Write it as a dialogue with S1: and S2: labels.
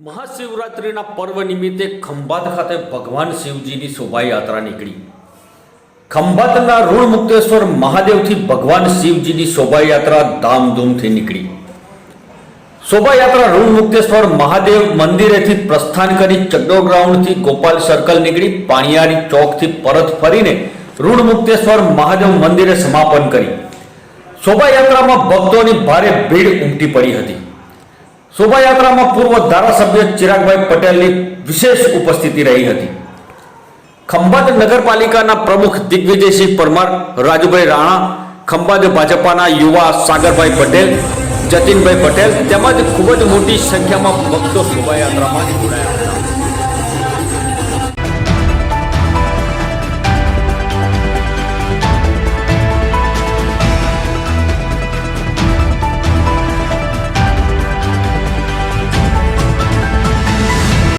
S1: નવરાત્રિના પર્વ નિમિત્તે ખંભાત ખાતે ભગવાન શિવજીની શોભાયાત્રા નીકળી. ખંભાતના ઋણ મુક્તેશ્વર મહાદેવથી ભગવાન શિવજીની શોભાયાત્રા ધામધૂમથી નીકળી. શોભાયાત્રા ઋણ મુક્તેશ્વર મહાદેવ મંદિરેથી પ્રસ્થાન કરી ચડ્ડો ગ્રાઉન્ડથી ગોપાલ સર્કલ નીકળી પાણિયારી ચોકથી પરત ફરીને ઋણ મુક્તેશ્વર મહાદેવ મંદિરે સમાપન કરી. શોભાયાત્રામાં ભક્તોની ભારે ભીડ ઉમટી પડી હતી. શોભાયાત્રામાં પૂર્વ ધારાસભ્ય ચિરાગભાઈ પટેલની વિશેષ ઉપસ્થિતિ રહી હતી. ખંભાત નગરપાલિકાના પ્રમુખ દિગ્વિજયસિંહ પરમાર, રાજુભાઈ રાણા, ખંભાત ભાજપાના યુવા સાગરભાઈ પટેલ, જતીનભાઈ પટેલ તેમજ ખૂબ જ મોટી સંખ્યામાં ભક્તો શોભાયાત્રામાં જોડાયા.